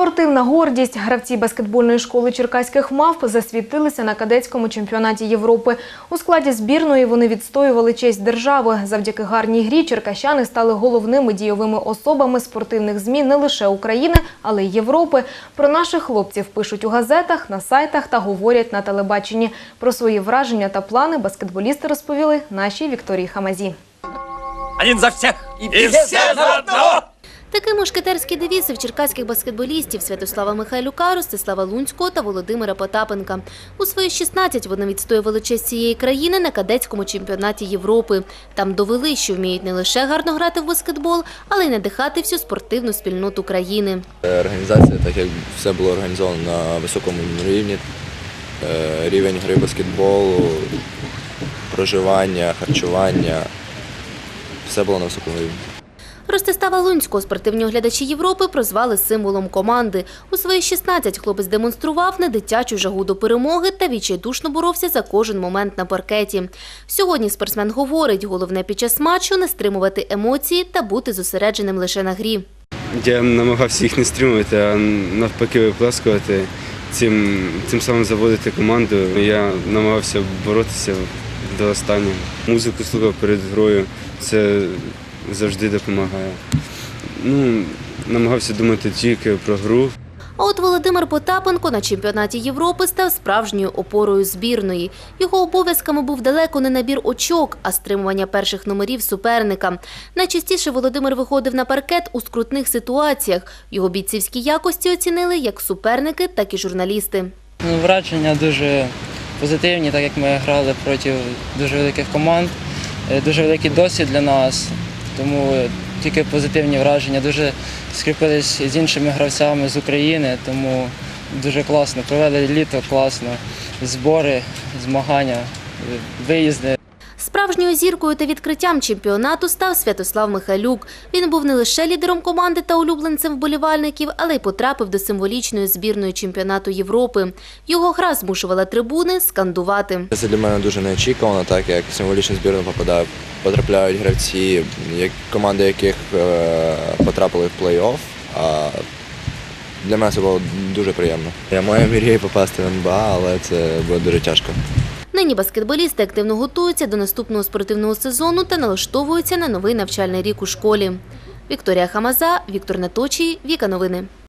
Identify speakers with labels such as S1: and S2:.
S1: Спортивна гордість. Гравці баскетбольної школи черкаських мавп засвітилися на кадетському чемпіонаті Європи. У складі збірної вони відстоювали честь держави. Завдяки гарній грі черкащани стали головними дійовими особами спортивних ЗМІ не лише України, але й Європи. Про наших хлопців пишуть у газетах, на сайтах та говорять на телебаченні. Про свої враження та плани баскетболісти розповіли нашій Вікторії Хамазі.
S2: Один за всех и, все за одного!
S3: Такий мушкетерський девіз в черкаських баскетболістів Святослава Михайлюка, Ростислава Лунського та Володимира Потапенка. У свої 16 вони відстоювали честь цієї країни на кадетському чемпіонаті Європи. Там довели, що вміють не лише гарно грати в баскетбол, але й надихати всю спортивну спільноту країни.
S4: Е, Організація, так як все було організовано на високому рівні, е, рівень гри баскетболу, проживання, харчування, все було на високому рівні.
S3: Ростислава Лунського спортивні оглядачі Європи прозвали символом команди. У свої 16 хлопець демонстрував недитячу жагу до перемоги та відчайдушно боровся за кожен момент на паркеті. Сьогодні спортсмен говорить, головне під час матчу не стримувати емоції та бути зосередженим лише на грі.
S5: Я намагався їх не стримувати, а навпаки виплескувати, цим, цим самим заводити команду. Я намагався боротися до останнього. Музику слухав перед грою, це завжди допомагає. Ну, намагався думати тільки про гру.
S3: А от Володимир Потапенко на чемпіонаті Європи став справжньою опорою збірної. Його обов'язками був далеко не набір очок, а стримування перших номерів суперника. Найчастіше Володимир виходив на паркет у скрутних ситуаціях. Його бійцівські якості оцінили як суперники, так і журналісти.
S6: Ну, враження дуже позитивні, так як ми грали проти дуже великих команд, Е, дуже великий досвід для нас, тому е, тільки позитивні враження. Дуже скріпились з іншими гравцями з України, тому дуже класно. Провели літо класно, збори, змагання, е, виїзди.
S3: Справжньою зіркою та відкриттям чемпіонату став Святослав Михайлюк. Він був не лише лідером команди та улюбленцем вболівальників, але й потрапив до символічної збірної чемпіонату Європи. Його гра змушувала трибуни скандувати.
S4: Це для мене дуже неочікувано, так як в символічну збірну попадає, потрапляють гравці, як- команди яких е, потрапили в плей-офф. А для мене це було дуже приємно. Я моя мрія попасти в НБА, але це буде дуже тяжко.
S3: Нині баскетболісти активно готуються до наступного спортивного сезону та налаштовуються на новий навчальний рік у школі. Вікторія Хамаза, Віктор Наточій, Віка Новини.